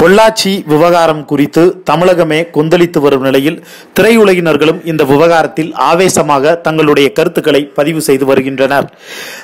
பொள்ளாச்சி விவகாரம் குறித்து தமிழகமே கொந்தளித்து வரும் நிலையில் திரையுலகினர்களும் இந்த விவகாரத்தில் ஆவேசமாக தங்களுடைய கருத்துக்களை பதிவு செய்து வருகின்றனர்.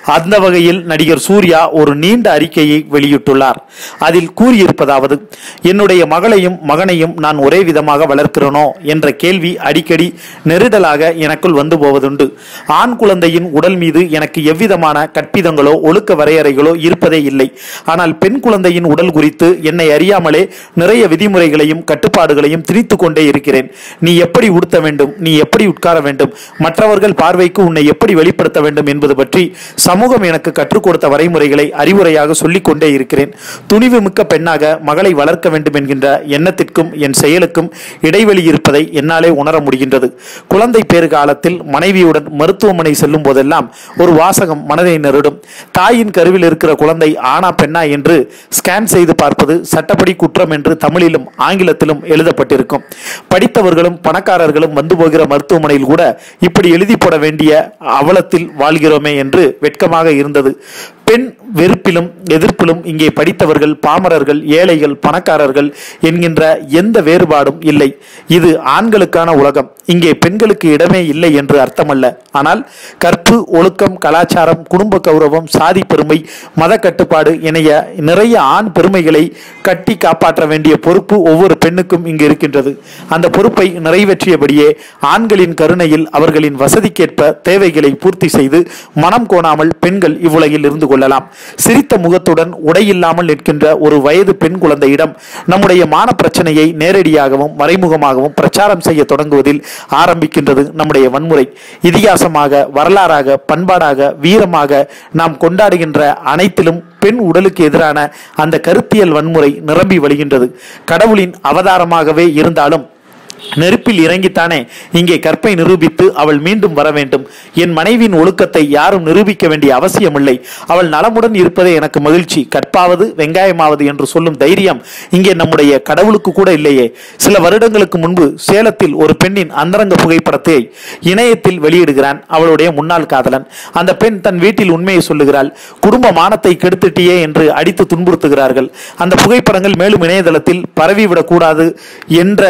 அந்த வகையில் நடிகர் சூர்யா ஒரு நீண்ட அறிக்கையை வெளியிட்டுள்ளார். அதில் கூறியிருப்பதாவது என்னுடைய மகளையும் மகனையும் நான் ஒரே விதமாக வளர்க்கிறேனோ? என்ற கேள்வி அடிக்கடி நெருடலாக எனக்குள் வந்து போவதுண்டு. ஆண் குழந்தையின் உடல் மீது எனக்கு எவ்விதமான கற்பிதங்களோ ஒழுக்க வரையறைகளோ இருப்பதே இல்லை. ஆனால் பெண் குழந்தையின் உடல் குறித்து என்னை அறியாமலே நிறைய விதிமுறைகளையும் கட்டுப்பாடுகளையும் திணித்து கொண்டே இருக்கிறேன். நீ எப்படி உடுத்த வேண்டும்? நீ எப்படி உட்கார வேண்டும்? மற்றவர்கள் பார்வைக்கு உன்னை எப்படி வெளிப்படுத்த வேண்டும் என்பது பற்றி சமூகம் எனக்கு கற்றுக் கொடுத்த வரைமுறைகளை அறிவுரையாக சொல்லிக் கொண்டே இருக்கிறேன். துணிவு மிக்க பெண்ணாக மகளை வளர்க்க வேண்டும் என்கின்ற எண்ணத்திற்கும் என் செயலுக்கும் இடைவெளி இருப்பதை என்னாலே உணர முடிகின்றது. குழந்தை பேறு காலத்தில் மனைவியுடன் மருத்துவமனை செல்லும் போதெல்லாம் ஒரு வாசகம் மனதை நெருடும். தாயின் கருவில் இருக்கிற குழந்தை ஆனா பெண்ணா என்று ஸ்கேன் செய்து பார்ப்பது சட்டப்படி குற்றம் என்று தமிழிலும் ஆங்கிலத்திலும் எழுதப்பட்டிருக்கும். படித்தவர்களும் பணக்காரர்களும் வந்து போகிற மருத்துவமனையில் கூட இப்படி எழுதி போட வேண்டிய அவலத்தில் வாழ்கிறோமே என்று வெட்கமாக இருந்தது. பெண் வெறுப்பிலும் எதிர்ப்பிலும் இங்கே படித்தவர்கள் பாமரர்கள் ஏழைகள் பணக்காரர்கள் என்கின்ற எந்த வேறுபாடும் இல்லை. இது ஆண்களுக்கான உலகம். இங்கே பெண்களுக்கு இடமே இல்லை என்று அர்த்தமல்ல. ஆனால் கற்பு ஒழுக்கம் கலாச்சாரம் குடும்ப கௌரவம் சாதி பெருமை மத கட்டுப்பாடு இணைய நிறைய ஆண் பெருமைகளை கட்டி காப்பாற்ற வேண்டிய பொறுப்பு ஒவ்வொரு பெண்ணுக்கும் இங்கு இருக்கின்றது. அந்த பொறுப்பை நிறைவேற்றியபடியே ஆண்களின் கருணையில் அவர்களின் வசதிக்கேற்ப தேவைகளை பூர்த்தி செய்து மனம் கோணாமல் பெண்கள் இவ்வுலகில் இருந்து கொள்ளலாம். சிரித்த முகத்துடன் உடையில்லாமல் நிற்கின்ற ஒரு வயது பெண் குழந்தையிடம் நம்முடைய மான பிரச்சனையை நேரடியாகவும் மறைமுகமாகவும் பிரச்சாரம் செய்ய தொடங்குவதில் ஆரம்பிக்கின்றது நம்முடைய வன்முறை. இதிகாசமாக வரலாறாக பண்பாடாக வீரமாக நாம் கொண்டாடுகின்ற அனைத்திலும் பெண் உடலுக்கு எதிரான அந்த கருத்தியல் வன்முறை நிரம்பி வழிகின்றது. கடவுளின் அவதாரமாகவே இருந்தாலும் நெருப்பில் இறங்கித்தானே. இங்கே கற்பை நிரூபித்து அவள் மீண்டும் வர வேண்டும். என் மனைவியின் ஒழுக்கத்தை யாரும் நிரூபிக்க வேண்டிய அவசியமில்லை. அவள் நலமுடன் இருப்பதே எனக்கு மகிழ்ச்சி. கற்பாவது வெங்காயமாவது என்று சொல்லும் தைரியம் இங்கே நம்முடைய கடவுளுக்கு கூட இல்லையே. சில வருடங்களுக்கு முன்பு சேலத்தில் ஒரு பெண்ணின் அந்தரங்க புகைப்படத்தை இணையத்தில் வெளியிடுகிறான் அவளுடைய முன்னாள் காதலன். அந்த பெண் தன் வீட்டில் உண்மையை சொல்லுகிறாள். குடும்ப மானத்தை கெடுத்துட்டியே என்று அடித்து துன்புறுத்துகிறார்கள். அந்த புகைப்படங்கள் மேலும் இணையதளத்தில் பரவிவிடக்கூடாது என்ற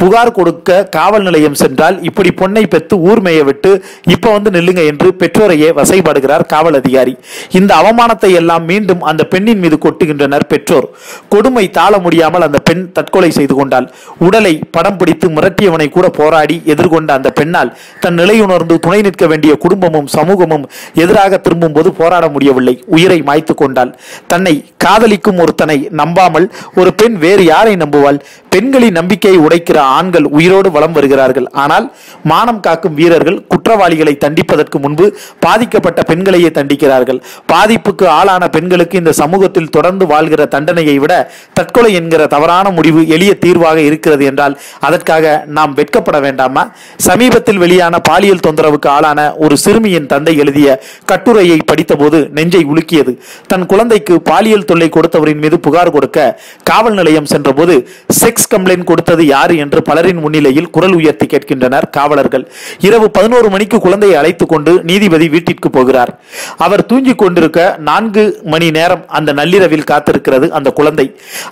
புகார் கொடுக்க காவல் நிலையம் சென்றால் இப்படி பொண்ணை பெற்று ஊர் மேய விட்டு இப்ப வந்து நில்லுங்க என்று பெற்றோரையே வசைபாடுகிறார் காவல் அதிகாரி. இந்த அவமானத்தை எல்லாம் மீண்டும் அந்த பெண்ணின் மீது கொட்டுகின்றனர் பெற்றோர். கொடுமை தாழ முடியாமல் அந்த பெண் தற்கொலை செய்து கொண்டாள். உடலை படம் பிடித்து மிரட்டியவனை கூட போராடி எதிர்கொண்ட அந்த பெண்ணால் தன் நிலையுணர்ந்து துணை நிற்க வேண்டிய குடும்பமும் சமூகமும் எதிராக திரும்பும் போது போராட முடியவில்லை. உயிரை மாய்த்து கொண்டாள். தன்னை காதலிக்கும் ஒருத்தனை நம்பாமல் ஒரு பெண் வேறு யாரை நம்புவாள்? பெண்களின் நம்பிக்கையை உடைக்கிற ஆண்கள் உயிரோடு வலம் வருகிறார்கள். ஆனால் மானம் காக்கும் வீரர்கள் குற்றவாளிகளை தண்டிப்பதற்கு முன்பு பாதிக்கப்பட்ட பெண்களையே தண்டிக்கிறார்கள். பாதிப்புக்கு ஆளான பெண்களுக்கு இந்த சமூகத்தில் தொடர்ந்து வாழ்கிற தண்டனையை விட தற்கொலை என்கிற தவறான முடிவு எளிய தீர்வாக இருக்கிறது என்றால் அதற்காக நாம் வெட்கப்பட வேண்டாமா? சமீபத்தில் வெளியான பாலியல் தொந்தரவுக்கு ஆளான ஒரு சிறுமியின் தந்தை எழுதிய கட்டுரையை படித்தபோது நெஞ்சை உலுக்கியது. தன் குழந்தைக்கு பாலியல் தொல்லை கொடுத்தவரின் மீது புகார் கொடுக்க காவல் நிலையம் சென்றபோது செக்ஸ் கம்ப்ளைண்ட் கொடுத்தது யாரு என்று பலரின் முன்னிலையில் குரல் உயர்த்தி கேட்கின்றனர் காவலர்கள். இரவு பதினோரு மணிக்கு குழந்தையை அழைத்துக் கொண்டு நீதிபதி வீட்டிற்கு போகிறார். அவர் தூங்கிக் கொண்டிருக்க நான்கு மணி நேரம் அந்த நள்ளிரவில் காத்திருக்கிறது அந்த குழந்தை.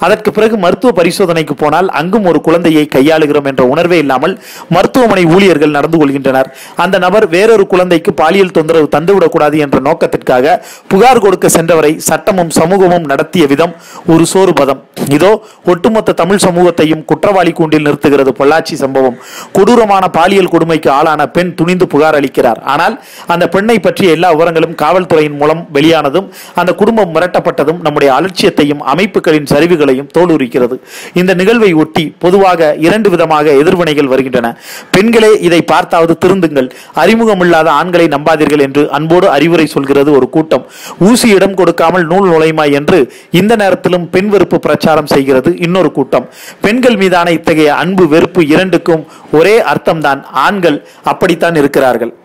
அதற்கு பிறகு மருத்துவ பரிசோதனைக்கு போனால் அங்கும் ஒரு குழந்தையை கையாளுகிறோம் என்ற உணர்வே இல்லாமல் மருத்துவமனை ஊழியர்கள் நடந்து கொள்கின்றனர். அந்த நபர் வேறொரு குழந்தைக்கு பாலியல் தொந்தரவு தந்துவிடக்கூடாது என்ற நோக்கத்திற்காக புகார் கொடுக்க சென்றவரை சட்டமும் சமூகமும் நடத்திய விதம் ஒரு சோறுபதம் இதோ ஒட்டுமொத்த தமிழ் சமூகத்தையும் குற்றவாளி கூண்டில் நிறுத்துகிறது பொள்ளாச்சி சம்பவம். கொடூரமான பாலியல் கொடுமைக்கு ஆளான பெண் துணிந்து புகார் அளிக்கிறார். ஆனால் அந்த பெண்ணை பற்றிய எல்லா விவரங்களும் காவல்துறையின் மூலம் வெளியானதும் அந்த குடும்பம் மிரட்டப்பட்டதும் நம்முடைய அலட்சியத்தையும் அமைப்புகளின் சரிவுகளையும் தோலுரிக்கிறது. இந்த நிகழ்வை ஒட்டி பொதுவாக இரண்டு விதமாக எதிர்வினைகள் வருகின்றன. பெண்களே இதை பார்த்தாவது திருந்துங்கள். அறிமுகமில்லாத ஆண்களை நம்பாதீர்கள் என்று அன்போடு அறிவுரை சொல்கிறது ஒரு கூட்டம். ஊசி இடம் கொடுக்காமல் நூல் நுழையுமா என்று இந்த நேரத்திலும் பெண் வெறுப்பு பிரச்சாரம் செய்கிறது இன்னொரு கூட்டம். பெண்கள் மீதான இத்தகைய அன்பு வெறுப்பு இரண்டுக்கும் ஒரே அர்த்தம்தான். ஆண்கள் அப்படித்தான் இருக்கிறார்கள்.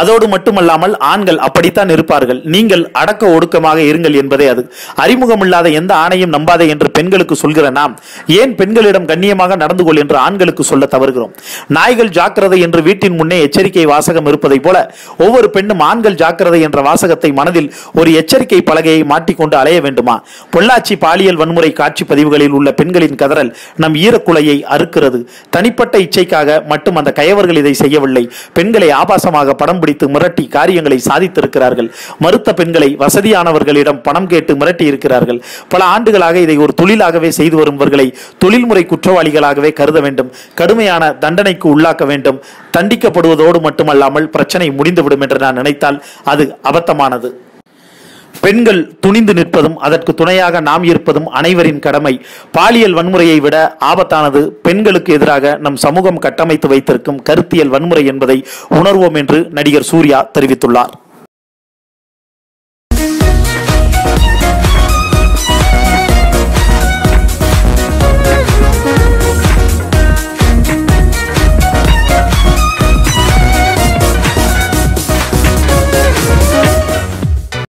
அதோடு மட்டுமல்லாமல் ஆண்கள் அப்படித்தான் இருப்பார்கள். நீங்கள் அடக்க ஒடுக்கமாக இருங்கள் என்பதே அது. அறிமுகமில்லாத எந்த ஆணையும் நம்பாதே என்று பெண்களுக்கு சொல்கிற நாம். ஏன் பெண்களிடம் கண்ணியமாக நடந்து கொள் என்று ஆண்களுக்கு சொல்ல தவறுகிறோம்? நாய்கள் ஜாக்கிரதை என்று வீட்டின் முன்னே எச்சரிக்கை வாசகம் இருப்பதை போல ஒவ்வொரு பெண்ணும் ஆண்கள் ஜாக்கிரதை என்ற வாசகத்தை மனதில் ஒரு எச்சரிக்கை பலகையை மாட்டிக்கொண்டு அலைய வேண்டுமா? பொள்ளாச்சி பாலியல் வன்முறை காட்சி பதிவுகளில் உள்ள பெண்களின் கதறல் நம் ஈரக்குலையை அறுக்கிறது. தனிப்பட்ட இச்சைக்காக மட்டும் அந்த கயவர்கள் இதை செய்யவில்லை. பெண்களை ஆபாசமாக படம் பிடித்து மிரட்டி காரியங்களை சாதித்திருக்கிறார்கள். மறுத்த பெண்களை வசதியானவர்களிடம் பணம் கேட்டு மிரட்டி இருக்கிறார்கள். பல ஆண்டுகளாக இதை ஒரு தொழிலாகவே செய்து வருபவர்களை தொழில்முறை குற்றவாளிகளாகவே கருத வேண்டும். கடுமையான தண்டனைக்கு உள்ளாக்க வேண்டும். தண்டிக்கப்படுவதோடு மட்டுமல்லாமல் பிரச்சனை முடிந்துவிடும் என்று நான் நினைத்தால் அது அபத்தமானது. பெண்கள் துணிந்து நிற்பதும் அதற்கு துணையாக நாம் இருப்பதும் அனைவரின் கடமை. பாலியல் வன்முறையை விட ஆபத்தானது. பெண்களுக்கு எதிராக நம் சமூகம் கட்டமைத்து வைத்திருக்கும் கருத்தியல் வன்முறை என்பதை உணர்வோம் என்று நடிகர் சூர்யா தெரிவித்துள்ளார்.